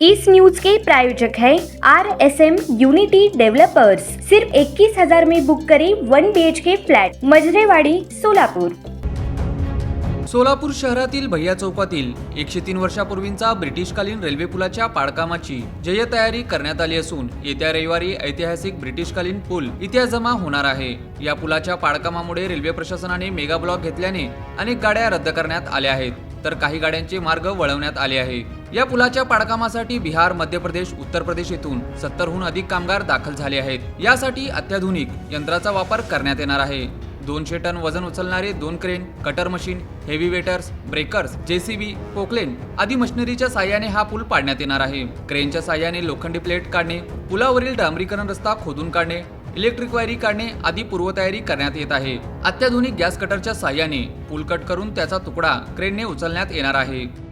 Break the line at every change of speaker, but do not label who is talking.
इस news के प्रायोजक है R S M unity developers सिर्फ इक्कीस हजार में बुक करें one B H K flat Majrewadi Solapur.
Solapur शहरातील भैया चौकातील एकशे तीन वर्षापूर्वींचा ब्रिटिशकालीन रेल्वे पुलाच्या पाडकामाची जयतयारी करण्यात आली असून येत्या रविवारी ऐतिहासिक ब्रिटिशकालीन पूल इतिहास जमा होणार आहे. या पुलाच्या पाडकामामुळे रेल्वे प्रशासनाने मेगा ब्लॉक घेतल्याने अनेक गाड्या रद्द करण्यात आल्या आहेत. तर काही गाड्यांचे मार्ग वळवण्यात आले आहे. या पुलाच्या पाडकामासाठी बिहार मध्य प्रदेश उत्तर प्रदेश येथून सत्तरहून अधिक कामगार दाखल झाले आहेत. यासाठी अत्याधुनिक यंत्राचा वापर करण्यात येणार आहे. दोनशे टन वजन उचलणारे दोन क्रेन कटर मशीन हेवी वेटर्स ब्रेकर्स जेसीबी पोकलेन आदी मशिनरीच्या साह्याने हा पूल पाडण्यात येणार आहे. क्रेनच्या साह्याने लोखंडी प्लेट काढणे पुलावरील डांबरीकरण रस्ता खोदून काढणे इलेक्ट्रिक वायरी काढणे आदी पूर्वतयारी करण्यात येत आहे. अत्याधुनिक गॅस कटरच्या साह्याने पूल कट करून त्याचा तुकडा क्रेनने उचलण्यात येणार आहे.